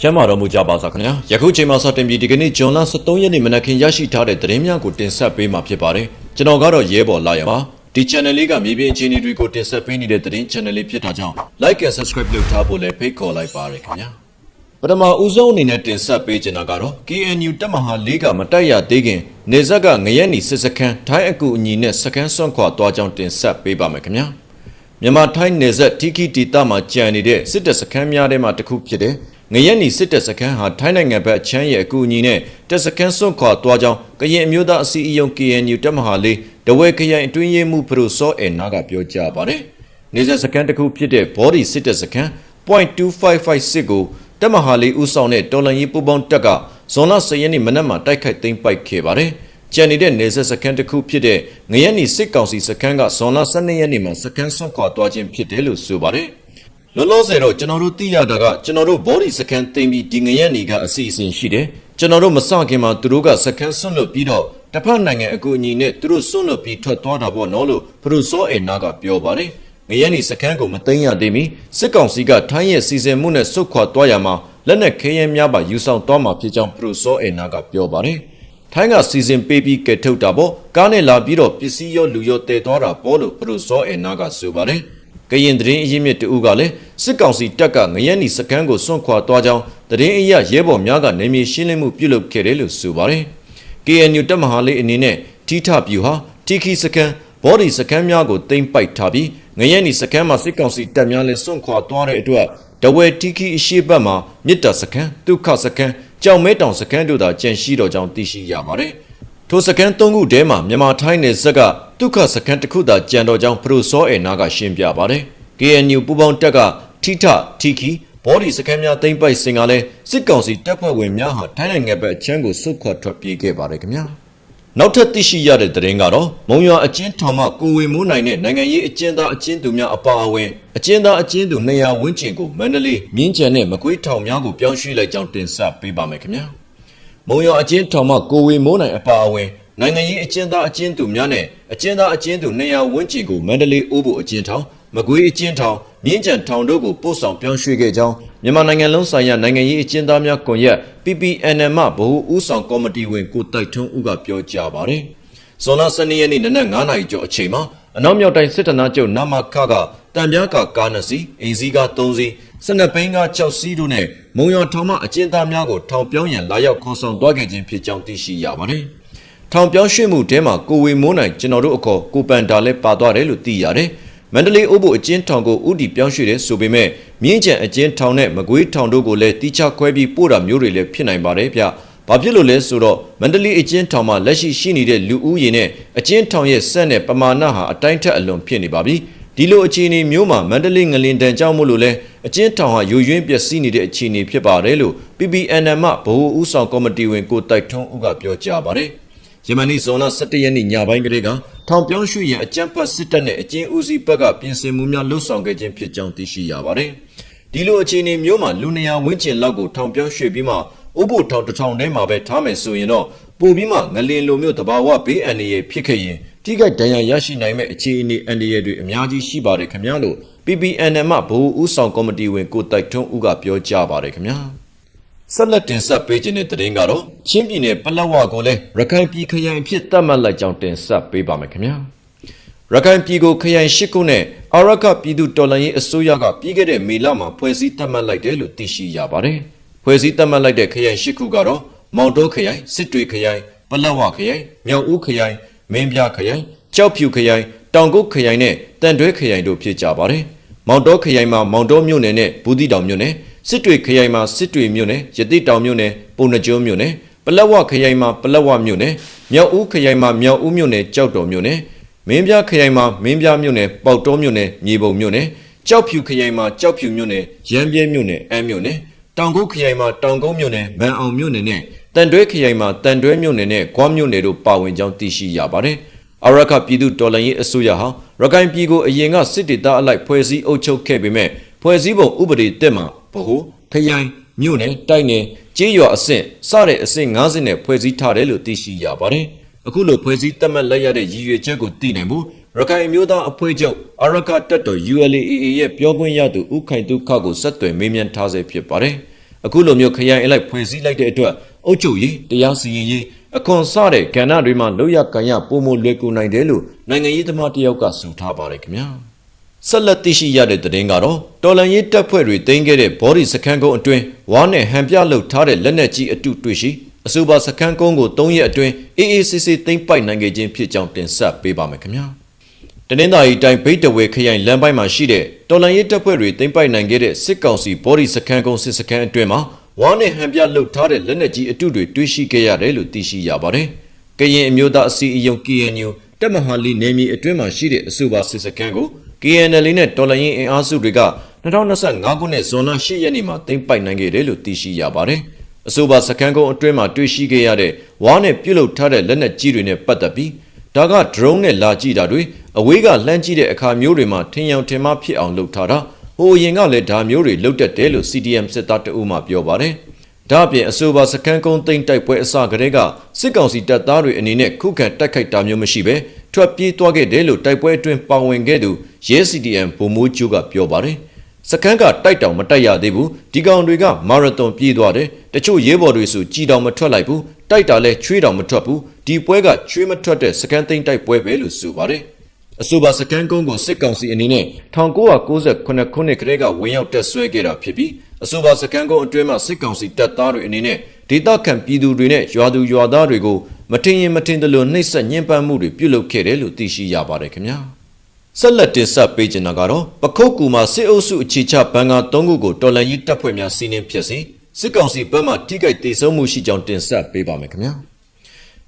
ကျမ်းမာတော်မူကြပါစားခင်ဗျာယခုချိန်မှာစတင်ပြီးဒီကနေ့ဂျွန်လ23ရက်နေ့မနက်ခင်းရရှိထားတဲ့သတင်းများကိုတင်ဆက်ပေးမှာဖြစ်ပါတယ်ကျွန်တော်ကတော့ရဲဘော်လာရပါဒီ channel လေးကမြေပြင်အခြေအနေတွေကိုတင်ဆက်ပေးနေတဲ့သတင်း channel လေးဖြစ်တာကြောင့် like and subscribe လုပ်ထားဖို့လည်းဖိတ်ခေါ်လိုက်ပါရခင်ဗျာပထမဦးဆုံးအနေနဲ့တင်ဆက်ပေးချင်တာကတော့ KNU တပ်မဟာ၄ကမတိုက်ရသေးခင်နေဇက်ကငရက်နီစစ်စခန်းထိုင်းအကူအညီနဲ့စခန်းစွန့်ခွာသွားကြောင်းတင်ဆက်ပေးပါမယ်ခင်ဗျာမြန်မာထိုင်းနယ်စပ်တီကီတီတာမှာကြံနေတဲ့စစ်တပ်စခန်းများထဲမှာတစ်ခုဖြစ်တဲ့ ငရက်နီစစ်တပ်စခန်းဟာထိုင်းနိုင်ငံဘက်အချမ်းရဲ့အကူအညီနဲ့တပ်စခန်းစွန့်ခွာသွားကြောင်းကရင်အမျိုးသားအစည်းအရုံး KNU တပ်မဟာလေးတဝဲခရိုင်အတွင်းရေးမှူးဖရိုစောအဲနာကပြောကြားပါတယ်။နေဆက်စခန်းတစ်ခုဖြစ်တဲ့ body စစ်တပ်စခန်း .2556 ကိုတပ်မဟာလေးဦးဆောင်တဲ့တော်လန်ရေးပူပေါင်းတပ်ကဇွန်လ10ရက်နေ့မနက်မှာတိုက်ခိုက်သိမ်းပိုက်ခဲ့ပါတယ်။ကျန်နေတဲ့နေဆက်စခန်းတစ်ခုဖြစ်တဲ့ငရက်နီစစ်ကောင်စီစခန်းကဇွန်လ12ရက်နေ့မှာစခန်းဆွန့်ခွာသွားခြင်းဖြစ်တယ်လို့ဆိုပါတယ်။ လောလောဆယ်တော့ကျွန်တော်တို့သိရတာကကျွန်တော်တို့ body စခန်းသိမ်းပြီးဒီငရက်နီကအစီအစဉ်ရှိတယ်။ကျွန်တော်တို့မစခင်မှာသူတို့ကစခန်းဆွန့်လွတ်ပြီးတော့တစ်ဖက်နိုင်ငံအကူအညီနဲ့သူတို့ဆွန့်လွတ်ပြီးထွက်သွားတာပေါ့နော်လို့ပရိုစောအေနာကပြောပါတယ်။ငရက်နီစခန်းကိုမသိမ်းရသေးမီစစ်ကောင်စီကထိုင်းရဲ့စီစဉ်မှုနဲ့စုခွာသွားရမှာလက်နက်ခဲယမ်းများပါယူဆောင်သွားမှာဖြစ်ကြောင်းပရိုစောအေနာကပြောပါတယ်။ထိုင်းကစီစဉ်ပေးပြီးကဲထုတ်တာပေါ့ကားနဲ့လာပြီးတော့ပစ္စည်းရောလူရောတည်သွားတာပေါ့လို့ပရိုစောအေနာကဆိုပါတယ်။ ကရင်သတင်းအရင်းမြစ်တူကလည်းစစ်ကောင်စီတပ်ကငရက်နီစခန်းကိုစွန့်ခွာသွားကြောင်းသတင်းအရရဲဘော်များကနေမြေရှင်းလင်းမှုပြုလုပ်ခဲ့တယ်လို့ဆိုပါတယ်။ KNU တပ်မဟာလေးအနေနဲ့ထိထပြူဟာတီခီစကန်ဘော်ဒီစကန်များကိုတင်ပိုက်ထားပြီးငရဲနီစကန်မှာစစ်ကောင်စီတပ်များလည်းစွန့်ခွာသွားတဲ့အတွက်တဝဲတီခီအရှိတ်ဘက်မှာမြစ်တာစကန်ဒုက္ခစကန်ကြောင်မဲတောင်စကန်တို့သာကြန့်ရှိတော်ကြောင်းသိရှိရပါတယ်။ထိုစကန်၃ခုထဲမှာမြန်မာထိုင်းနယ်စပ်က ဒုက္ခစကန်တစ်ခုသာကြံတော်ကြောင်းပရိုစောအေနာကရှင်းပြပါတယ်။ KNU ပူပေါင်းတပ်ကထိထတီခီဘော်ဒီစကန်များတိမ့်ပိုက်စင်ကလည်းစစ်ကောင်စီတပ်ဖွဲ့ဝင်များဟာထိုင်းနိုင်ငံဘက်အချမ်းကိုစုခွတ်ထွက်ပြေးခဲ့ပါတယ်ခင်ဗျာနောက်ထပ်သိရှိရတဲ့သတင်းကတော့မုံရွာအကျဉ်းထောင်မှကိုဝေမိုးနိုင်တဲ့နိုင်ငံရေးအကျဉ်းသားအကျဉ်းသူများအပါအဝင်အကျဉ်းသားအကျဉ်းသူ200ဝန်းကျင်ကိုမန္တလေးမြင်းကြံနဲ့မကွေးထောင်များကိုပြောင်းရွှေ့လိုက်ကြောင်းတင်ဆက်ပေးပါမယ်ခင်ဗျာမုံရွာအကျဉ်းထောင်မှကိုဝေမိုးနိုင်အပါအဝင် နိုင်ငံရေးအကျဉ်းသားအကျဉ်းသူများနဲ့အကျဉ်းသားအကျဉ်းသူ200ဝန်းကျင်ကိုမန္တလေးအိုးဖို့အကျဉ်းထောင်မကွေးအကျဉ်းထောင်မြင်းကြံထောင်တို့ကိုပို့ဆောင်ပြောင်းရွှေ့ခဲ့ကြောင်းမြန်မာနိုင်ငံလုံးဆိုင်ရာနိုင်ငံရေးအကျဉ်းသားများကွန်ရက် PPNM မှဗဟိုဦးဆောင်ကော်မတီဝင်ကိုတိုက်ထွန်းဦးကပြောကြားပါတယ်။ဇွန်လ12ရက်နေ့နနက်9:00နာရီကျော်အချိန်မှာအနောက်မြောက်တိုင်းစစ်တနာချုပ်နမခကတံပြားကကားနှစ်စီး၊အင်စီးက3စီး၊စနက်ဘိန်းက6စီးတို့နဲ့မုံရွာထောင်မှအကျဉ်းသားများကိုထောင်ပြောင်းရန်လာရောက်ခေါ်ဆောင်သွားခဲ့ခြင်းဖြစ်ကြောင်းသိရှိရပါတယ်။ ထောင်ပြောင်းရွှေ့မှုတဲမှာကိုဝေမိုးနိုင်ကျွန်တော်တို့အခေါ်ကိုပန်တာလည်းပါသွားတယ်လို့သိရတယ်။မန္တလေးအိုးဘိုအကျဉ်းထောင်ကိုဥတီပြောင်းရွှေ့တယ်ဆိုပေမဲ့မြင်းကြံအကျဉ်းထောင်နဲ့မကွေးထောင်တို့ကိုလည်းတိကျခွဲပြီးပို့တာမျိုးတွေလည်းဖြစ်နိုင်ပါတယ်ဗျ။ဘာဖြစ်လို့လဲဆိုတော့မန္တလေးအကျဉ်းထောင်မှာလက်ရှိရှိနေတဲ့လူဦးရေနဲ့အကျဉ်းထောင်ရဲ့ဆက်နဲ့ပမာဏဟာအတိုင်းထက်အလွန်ဖြစ်နေပါပြီ။ဒီလိုအခြေအနေမျိုးမှာမန္တလေးငလင်တန်ကြောင့်မို့လို့လဲအကျဉ်းထောင်ဟာယိုယွင်းပျက်စီးနေတဲ့အခြေအနေဖြစ်ပါတယ်လို့ PPNM မှဗဟိုဦးဆောင်ကော်မတီဝင်ကိုတိုက်ထွန်းဦးကပြောကြားပါတယ်။ ယမန်နေ့ဇွန်လ17ရက်နေ့ညပိုင်းကလေးကထောင်ပြောင်းရွှေ့ရန်အကြမ်းဖက်စစ်တပ်နဲ့အကျဉ်းဦးစီးဘက်ကပြင်ဆင်မှုများလှုပ်ဆောင်ခဲ့ခြင်းဖြစ်ကြောင်းသိရှိရပါတယ်။ဒီလိုအခြေအနေမျိုးမှာလူနေရာဝန်းကျင်လောက်ကိုထောင်ပြောင်းရွှေ့ပြီးမှဥပုထောင်တစ်ထောင်ထဲမှာပဲထားမယ်ဆိုရင်တော့ပိုပြီးမှငလင်လိုမျိုးတဘာဝဘေးအန္တရာယ်ဖြစ်ခဲ့ရင်တိကျဒဏ်ရာရရှိနိုင်မဲ့အခြေအနေအန္တရာယ်တွေအများကြီးရှိပါတယ်ခင်ဗျားလို့ PPNM မှဗဟိုဦးဆောင်ကော်မတီဝင်ကိုတိုက်ထွန်းဦးကပြောကြားပါတယ်ခင်ဗျာ ဆက်လက်တင်ဆက်ပေးခြင်းတဲ့သတင်းကတော့ချင်းပြည်နယ်ပလက်ဝကိုလည်းရခိုင်ပြည်ခရိုင်အဖြစ်သတ်မှတ်လိုက်ကြောင်းတင်ဆက်ပေးပါမယ်ခင်ဗျာရခိုင်ပြည်ကိုခရိုင်၈ခုနဲ့အာရခပြည်သူတော်လှန်ရေးအစိုးရကပြီးခဲ့တဲ့မေလမှာဖွဲ့စည်းသတ်မှတ်လိုက်တယ်လို့သိရှိရပါတယ်။ဖွဲ့စည်းသတ်မှတ်လိုက်တဲ့ခရိုင်၈ခုကတော့မောင်တောခရိုင်စစ်တွေခရိုင်ပလက်ဝခရိုင်မြောက်ဦးခရိုင်မင်းပြခရိုင်ကြောက်ဖြူခရိုင်တောင်ကုတ်ခရိုင်နဲ့တန်တွဲခရိုင်တို့ဖြစ်ကြပါတယ်။မောင်တောခရိုင်မှာမောင်တောမြို့နယ်နဲ့ဘူးတီတောင်မြို့နယ် စစ်တွေခရိုင်မှာစစ်တွေမြို့နယ်ရတိတောင်မြို့နယ်ပုံနှကျွန်းမြို့နယ်ပလက်ဝခရိုင်မှာပလက်ဝမြို့နယ်မြောက်ဦးခရိုင်မှာမြောက်ဦးမြို့နယ်ကြောက်တော်မြို့နယ်မင်းပြခရိုင်မှာမင်းပြမြို့နယ်ပေါတောမြို့နယ်မြေပုံမြို့နယ်ကြောက်ဖြူခရိုင်မှာကြောက်ဖြူမြို့နယ်ရမ်းပြဲမြို့နယ်အမ်းမြို့နယ်တောင်ကုတ်ခရိုင်မှာတောင်ကုန်းမြို့နယ်ဗန်အောင်မြို့နယ်နဲ့တန်တွဲခရိုင်မှာတန်တွဲမြို့နယ်နဲ့ဂွားမြို့နယ်တို့ပါဝင်ကြောင်းသိရှိရပါတယ်။အရခပြည်သူတော်လှန်ရေးအစိုးရဟာရခိုင်ပြည်ကိုအရင်ကစစ်တေသအလိုက်ဖွဲ့စည်းအုပ်ချုပ်ခဲ့ပေမဲ့ဖွဲ့စည်းပုံဥပဒေတက်မှာ ဗဟုခရိုင်မြို့နယ်တိုက်နယ်ကြေးရွာအဆင့်စတဲ့အဆင့်90နဲ့ဖွဲ့စည်းထားတယ်လို့သိရှိရပါတယ်။အခုလိုဖွဲ့စည်းသတ်မှတ်လိုက်ရတဲ့ရည်ရွယ်ချက်ကိုသိနိုင်ဖို့ရခိုင်မျိုးသားအဖွဲ့ချုပ်အရကတက်တော် ULAA ရဲ့ပြောခွင့်ရသူဦးခိုင်တုခကိုဆက်သွယ်မေးမြန်းထားဆဲဖြစ်ပါတယ်။အခုလိုမျိုးခရိုင်အလိုက်ဖွဲ့စည်းလိုက်တဲ့အတွက်အုပ်ချုပ်ရေးတရားစီရင်ရေးအခွန်စတဲ့ကဏ္ဍတွေမှာလောက်ရကန်ရပုံမလွယ်ကူနိုင်တယ်လို့နိုင်ငံရေးသမားတယောက်ကဆိုထားပါတယ်ခင်ဗျာ ဆက်လက်သိရှိရတဲ့သတင်းကတော့တော်လန်ရေးတပ်ဖွဲ့တွေတင်ခဲ့တဲ့ဘော်ဒီစခန်းကုန်းအတွင်းဝါနဲ့ဟန်ပြလှုပ်ထားတဲ့လက်နက်ကြီးအတုတွေ့ရှိအဆိုပါစခန်းကုန်းကို၃ရက်အတွင်းအေးအေးဆေးဆေးသိမ်းပိုက်နိုင်ခဲ့ခြင်းဖြစ်ကြောင်းတင်ဆက်ပေးပါမယ်ခင်ဗျာတနင်္သာရီတိုင်းဗိတ်တဝဲခရိုင်လမ်းပိုင်းမှာရှိတဲ့တော်လန်ရေးတပ်ဖွဲ့တွေတင်ပိုက်နိုင်ခဲ့တဲ့စစ်ကောင်စီဘော်ဒီစခန်းကုန်းစစ်စခန်းအတွင်းမှာဝါနဲ့ဟန်ပြလှုပ်ထားတဲ့လက်နက်ကြီးအတုတွေတွေ့ရှိခဲ့ရတယ်လို့သိရှိရပါတယ်။ကရင်အမျိုးသားအစည်းအရုံး KNU တပ်မဟာလီနယ်မြေအတွင်းမှာရှိတဲ့အဆိုပါစစ်စခန်းကို KNL နဲ့တော်လန်ရေးအင်အားစုတွေက2025ခုနှစ်ဇွန်လ10ရက်နေ့မှာတင်ပိုက်နိုင်ခဲ့တယ်လို့သိရှိရပါတယ်။အဆိုပါစခန်းကုန်းအတွင်းမှာတွေ့ရှိခဲ့ရတဲ့ဝါနဲ့ပြုတ်လုထားတဲ့လက်နက်ကြီးတွေနဲ့ပတ်သက်ပြီးဒါက drone နဲ့လာကြည့်တာတွေအဝေးကလှမ်းကြည့်တဲ့အခါမျိုးတွေမှာထင်ယောင်ထင်မှားဖြစ်အောင်လုပ်ထားတာဟိုအရင်ကလည်းဒါမျိုးတွေလုပ်တတ်တယ်လို့ CDM စစ်သားတအုပ်မှပြောပါတယ်ဒါအပြင်အဆိုပါစကန်ကုန်းသိမ်းတိုက်ပွဲအစကတည်းကစစ်ကောင်စီတပ်သားတွေအနေနဲ့ခုခံတိုက်ခိုက်တာမျိုးမရှိဘဲ ထွက်ပြေးသွားခဲ့တယ်လို့တိုက်ပွဲအတွင်းပါဝင်ခဲ့သူရဲ CDM ဗိုလ်မှူးကျူကပြောပါတယ်စကန်ကတိုက်တောင်မတိုက်ရသေးဘူးဒီကောင်တွေကမာရသွန်ပြေးသွားတယ်တချို့ရဲဘော်တွေဆိုကြည်တောင်မထွက်လိုက်ဘူးတိုက်တာလဲချွေးတောင်မထွက်ဘူးဒီပွဲကချွေးမထွက်တဲ့စကန်သိမ်းတိုက်ပွဲပဲလို့ဆိုပါတယ်အဆိုပါစကန်ကုန်းကိုစစ်ကောင်စီအနေနဲ့1998ခုနှစ်ကတည်းကဝင်ရောက်တက်ဆွဲခဲ့တာဖြစ်ပြီးအဆိုပါစကန်ကုန်းအတွင်းမှာစစ်ကောင်စီတပ်သားတွေအနေနဲ့ ဒေသခံပြည်သူတွေနဲ့ရွာသူရွာသားတွေကိုမထင်ရင်မထင်သလိုနှိပ်စက်ညှဉ်းပန်းမှုတွေပြုလုပ်ခဲ့တယ်လို့သိရှိရပါတယ်ခင်ဗျာဆက်လက်တင်ဆက်ပေးချင်တာကတော့ပခုတ်ကူမှာစစ်အုပ်စုအခြေချဘန်ကာ၃ခုကိုတော်လန်ရေးတပ်ဖွဲ့များစီးနင်းဖြစ်စီစစ်ကောင်စီဘက်မှထိခိုက်ဒေဆုံးမှုရှိကြောင်းတင်ဆက်ပေးပါမယ်ခင်ဗျာ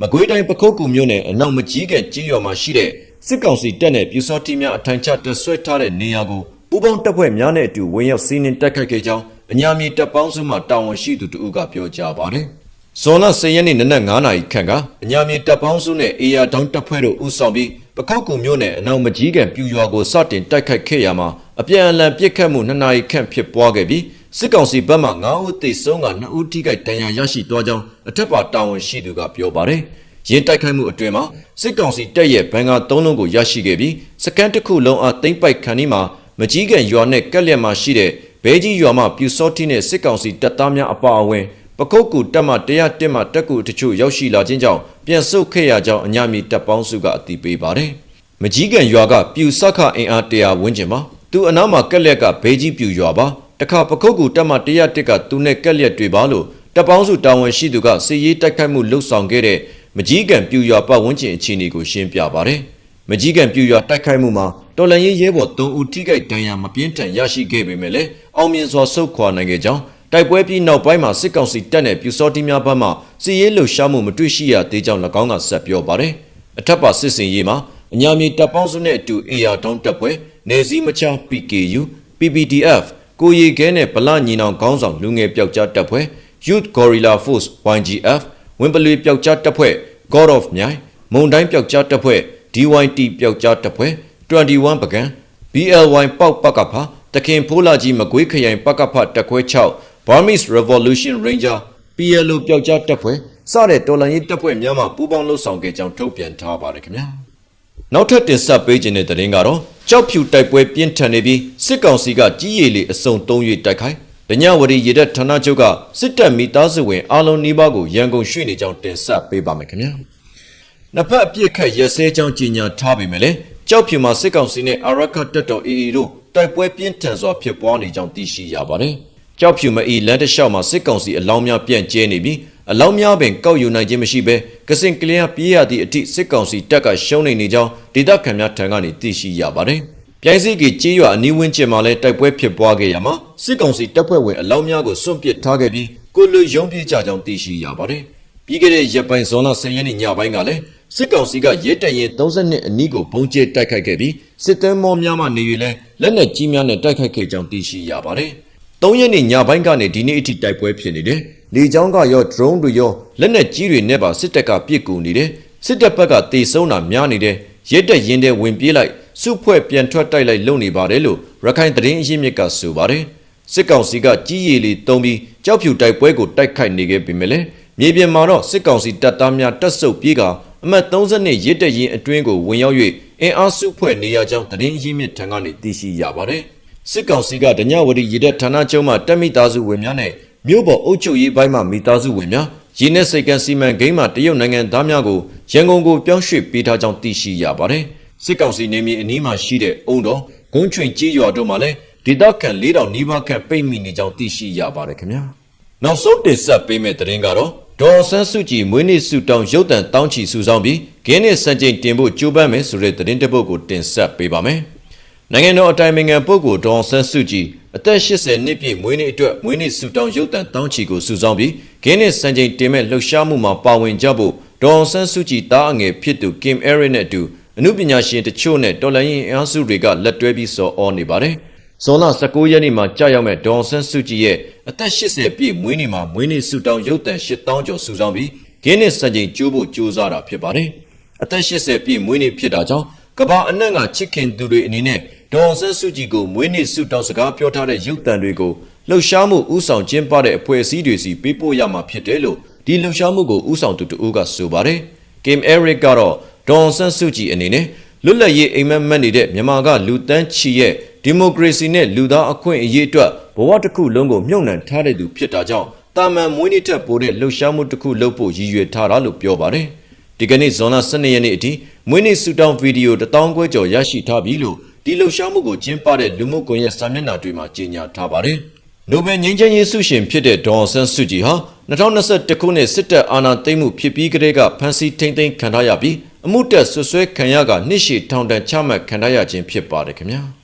မကွေးတိုင်းပခုတ်ကူမြို့နယ်အနောက်မကြီးကကြေးရွာမှာရှိတဲ့စစ်ကောင်စီတပ်နဲ့ပြူစောတိများအထိုင်ချတပ်ဆွဲထားတဲ့နေရာကိုပူးပေါင်းတပ်ဖွဲ့များနဲ့အတူဝင်ရောက်စီးနင်းတိုက်ခိုက်ခဲ့ကြောင်း အညာမြေတပ်ပေါင်းစုမှတာဝန်ရှိသူတို့ကပြောကြားပါတယ်။ဇွန်လ10ရက်နေ့နနက်9နာရီခန့်ကအညာမြေတပ်ပေါင်းစုနဲ့အေယာတောင်းတပ်ဖွဲ့တို့ဦးဆောင်ပြီးပခောက်ကူမြို့နယ်အနောက်မကြီးကပြူရွာကိုစတင်တိုက်ခိုက်ခဲ့ရမှာအပြန်အလှန်ပစ်ခတ်မှု2နာရီခန့်ဖြစ်ပွားခဲ့ပြီးစစ်ကောင်စီဘက်မှ9ဦးသေဆုံးက2ဦးထိခိုက်ဒဏ်ရာရရှိသွားကြောင်းအထက်ပါတာဝန်ရှိသူကပြောပါတယ်။ရင်းတိုက်ခိုက်မှုအတွင်းမှာစစ်ကောင်စီတပ်ရဲ့ဘန်ကာ3လုံးကိုရရှိခဲ့ပြီးစကန်တစ်ခုလုံးအားသိမ့်ပိုက်ခံဒီမှာမကြီးကန်ရွာနဲ့ကက်လက်မှာရှိတဲ့ ဘဲကြီးရွာမှာပြူစောတိနဲ့စစ်ကောင်စီတပ်သားများအပါအဝင်ပကုတ်ကူတပ်မှ101မှတက်ကူတချို့ရောက်ရှိလာခြင်းကြောင့်ပြန်ဆုတ်ခဲ့ရကြောင်းအညာမီတပ်ပေါင်းစုကအတည်ပြုပါတယ်။မကြီးကန်ရွာကပြူစခအင်အား100ဝန်းကျင်ပါသူအနားမှာကက်လက်ကဘဲကြီးပြူရွာပါတခါပကုတ်ကူတပ်မှ101ကသူနဲ့ကက်လက်တွေပါလို့တပ်ပေါင်းစုတာဝန်ရှိသူကစစ်ရေးတိုက်ခိုက်မှုလှုပ်ဆောင်ခဲ့တဲ့မကြီးကန်ပြူရွာပတ်ဝန်းကျင်အခြေအနေကိုရှင်းပြပါတယ်။မကြီးကန်ပြူရွာတိုက်ခိုက်မှုမှာ တော်လန်ရေးရဲဘော်3ဦးထိခိုက်ဒဏ်ရာမပြင်းထန်ရရှိခဲ့ပေမဲ့လည်းအောင်မြင်စွာဆုတ်ခွာနိုင်ခဲ့ကြောင်းတိုက်ပွဲပြီးနောက်ပိုင်းမှာစစ်ကောင်စီတပ်နဲ့ပြူစောတိများဘက်မှစစ်ရေးလှုပ်ရှားမှုမတွေ့ရှိရသေးကြောင်း၎င်းကဆက်ပြောပါတယ်။အထက်ပါစစ်စင်ရေးမှာအညာမြေတပ်ပေါင်းစုနဲ့အတူ AR တောင်းတပ်ပွဲနေစည်းမချ PKU PPDF ကိုရီခဲနဲ့ဗလညီနောင်ခေါင်းဆောင်လူငယ်ပျောက်ကြားတပ်ဖွဲ့ Youth Gorilla Force YGF ဝင်းပလွေပျောက်ကြားတပ်ဖွဲ့ God of မြိုင်မုံတိုင်းပျောက်ကြားတပ်ဖွဲ့ DYT ပျောက်ကြားတပ်ဖွဲ့ 21ပကံ BLY ပေါက်ပကဖာတခင်ဖိုးလာကြီးမကွေးခရိုင်ပကဖတက်ခွဲ6 Burmese Revolution Ranger PLO ပျောက်ကြားတပ်ဖွဲ့စတဲ့တော်လှန်ရေးတပ်ဖွဲ့များမှပူးပေါင်းလှုပ်ဆောင်ခဲ့ကြောင်းထုတ်ပြန်ထားပါတယ်ခင်ဗျာနောက်ထပ်တင်ဆက်ပေးခြင်းတဲ့သတင်းကတော့ကြောက်ဖြူတိုက်ပွဲပြင်းထန်နေပြီးစစ်ကောင်စီကကြီးရည်လေးအစုံသုံး၍တိုက်ခိုက်ဒညဝရီရေတပ်ဌာနချုပ်ကစစ်တပ်မိသားစုဝင်အားလုံးနှီးပါးကိုရန်ကုန်ရွှေ့နေကြောင်းတင်ဆက်ပေးပါမယ်ခင်ဗျာနှစ်ဖက်အပြစ်ခတ်ရက်စဲကြောင်းကြီးညာထားပေမဲ့လည်း ကြောက်ဖြူမှာစစ်ကောင်စီနဲ့အာရခတ်တပ်တော် AA တို့တိုက်ပွဲပြင်းထန်စွာဖြစ်ပွားနေကြောင်းသိရှိရပါတယ်။ကြောက်ဖြူမအီလန်တလျှောက်မှာစစ်ကောင်စီအလောင်းများပြန့်ကျဲနေပြီးအလောင်းများပင်ကောက်ယူနိုင်ခြင်းမရှိဘဲကစင်ကလျာပြေးရသည့်အထိစစ်ကောင်စီတပ်ကရှုံးနေနေကြောင်းဒေသခံများထံကနေသိရှိရပါတယ်။ပြိုင်စစ်ကကြေးရွာအနီးဝန်းကျင်မှာလည်းတိုက်ပွဲဖြစ်ပွားခဲ့ရမှာစစ်ကောင်စီတပ်ဖွဲ့ဝင်အလောင်းများကိုစွန့်ပစ်ထားခဲ့ပြီးကိုလူရုံးပြေးကြကြောင်းသိရှိရပါတယ်။ပြီးခဲ့တဲ့ရက်ပိုင်းဇွန်လ10ရက်နေ့ညပိုင်းကလည်း စစ်ကောင်စီကရဲတရင်32အနီးကိုဘုံကျဲတိုက်ခိုက်ခဲ့ပြီးစစ်တမ်းမောများမှနေ၍လဲလက်နက်ကြီးများနဲ့တိုက်ခိုက်ခဲ့ကြောင်းသိရှိရပါတယ်။၃ရက်နေ့ညပိုင်းကနေဒီနေ့အထိတိုက်ပွဲဖြစ်နေတယ်။လေကြောင်းကရော drone တွေရောလက်နက်ကြီးတွေနဲ့ပါစစ်တပ်ကပစ်ကူနေတယ်။စစ်တပ်ဘက်ကတေဆုံးတာများနေတယ်။ရဲတက်ရင်တဲ့ဝင်ပြေးလိုက်စုဖွဲ့ပြန်ထွက်တိုက်လိုက်လုပ်နေပါတယ်လို့ရခိုင်သတင်းအရင်းမြစ်ကဆိုပါတယ်။စစ်ကောင်စီကကြီးရည်လီတုံးပြီးကြောက်ဖြူတိုက်ပွဲကိုတိုက်ခိုက်နေခဲ့ပေမဲ့လည်းမြေပြင်မှာတော့စစ်ကောင်စီတပ်သားများတက်ဆုပ်ပြေးက အမှတ်32ရစ်တရင်အတွင်းကိုဝင်ရောက်၍အင်အားစုဖွဲ့နေရကြောင်းသတင်းရင်းမြစ်ထံကနေသိရှိရပါတယ်။စစ်ကောင်စီကဒညဝရီရစ်တဲ့ဌာနချုပ်မှတက်မိသားစုဝင်များနဲ့မြို့ပေါ်အုပ်ချုပ်ရေးပိုင်းမှမိသားစုဝင်များရင်းနဲ့စိတ်ကန်းစီမံကိန်းမှတရုတ်နိုင်ငံသားများကိုရန်ကုန်ကိုပြောင်းရွှေ့ပေးထားကြောင်းသိရှိရပါတယ်။စစ်ကောင်စီနေမြေအနီးမှာရှိတဲ့အုံတော်ဂုံးချွင်ကြီးရွာတို့မှာလည်းဒေသခံ၄000နီးပါးခန့်ပိတ်မိနေကြောင်းသိရှိရပါတယ်ခင်ဗျာ။နောက်ဆုံးတင်ဆက်ပေးမယ့်သတင်းကတော့ ဒေါ်ဆန်းစုကြည်မွေးနေ့စုတောင်းရုပ်တံတောင်းချီစုဆောင်ပြီးဂင်းနဲ့စံချိန်တင်ဖို့ကြိုးပမ်းမယ်ဆိုတဲ့သတင်းတစ်ပုဒ်ကိုတင်ဆက်ပေးပါမယ်။နိုင်ငံတော်အတိုင်ပင်ခံပုဂ္ဂိုလ်ဒေါအောင်ဆန်းစုကြည်အသက်80နှစ်ပြည့်မွေးနေ့အတွက်မွေးနေ့ဆုတောင်းရုပ်တံတောင်းချီကိုစုဆောင်းပြီးဂင်းနစ်စံချိန်တင်မဲ့လှုပ်ရှားမှုမှာပါဝင်ကြဖို့ဒေါအောင်ဆန်းစုကြည်တားအငယ်ဖြစ်သူကင်အဲရစ်နဲ့အတူအမှုပညာရှင်တချို့နဲ့တော်လှန်ရေးအင်အားစုတွေကလက်တွဲပြီးစော်ဩနေပါတယ်။ ဇွန်လ19ရက်နေ့မှာကြာရောက်မဲ့ဒေါအောင်ဆန်းစုကြည်ရဲ့အသက်80ပြည့်မွေးနေ့မှာမွေးနေ့ဆုတောင်းရုပ်တံ8000ကျော်စုဆောင်းပြီးဂင်းနစ်စံချိန်ကျိုးဖို့ကြိုးစားတာဖြစ်ပါတယ်။အသက်80ပြည့်မွေးနေ့ဖြစ်တာကြောင့်ကမ္ဘာအနှံ့ကချစ်ခင်သူတွေအနေနဲ့ဒေါ်အောင်ဆန်းစုကြည်ကိုမွေးနေ့ဆုတောင်းစကားပြောထားတဲ့ရုပ်တံတွေကိုလှုပ်ရှားမှုဥဆောင်ကျင်းပတဲ့အဖွဲ့အစည်းတွေစီပေးပို့ရမှာဖြစ်တယ်လို့ဒီလှုပ်ရှားမှုကိုဥဆောင်သူတဦးကဆိုပါတယ်။ Kim Eric ကတော့ဒေါ်အောင်ဆန်းစုကြည်အနေနဲ့လွတ်လပ်ရေးအိမ်မက်မက်နေတဲ့မြန်မာကလူတန်းချီရဲ့ ဒီမိုကရေစီနဲ့လူသားအခွင့်အရေးအတွက်ဘဝတစ်ခုလုံးကိုမြုံနှံထားတဲ့သူဖြစ်တာကြောင့်တာမန်မွေးနေ့ထက်ပိုတဲ့လှုပ်ရှားမှုတစ်ခုလုပ်ဖို့ရည်ရွယ်ထားတာလို့ပြောပါတယ်။ဒီကနေ့ဇွန်လ12ရက်နေ့အထိမွေးနေ့ဆူတောင်းဗီဒီယို1000ခွဲကျော်ရရှိထားပြီလို့ဒီလှုပ်ရှားမှုကိုကျင်းပတဲ့လူမှုကွန်ရက်စာမျက်နှာတွေမှာကြေညာထားပါတယ်။နိုဘယ်ငြိမ်းချမ်းရေးဆုရှင်ဖြစ်တဲ့ဒေါ်အောင်ဆန်းစုကြည်ဟာ2021ခုနှစ်စစ်တပ်အာဏာသိမ်းမှုဖြစ်ပြီးကတည်းကဖမ်းဆီးထိန်းသိမ်းခံထားရပြီးအမှုတက်ဆွဆွဲခံရကနှစ်ရှည်ထောင်ဒဏ်ချမှတ်ခံထားရခြင်းဖြစ်ပါတယ်ခင်ဗျာ။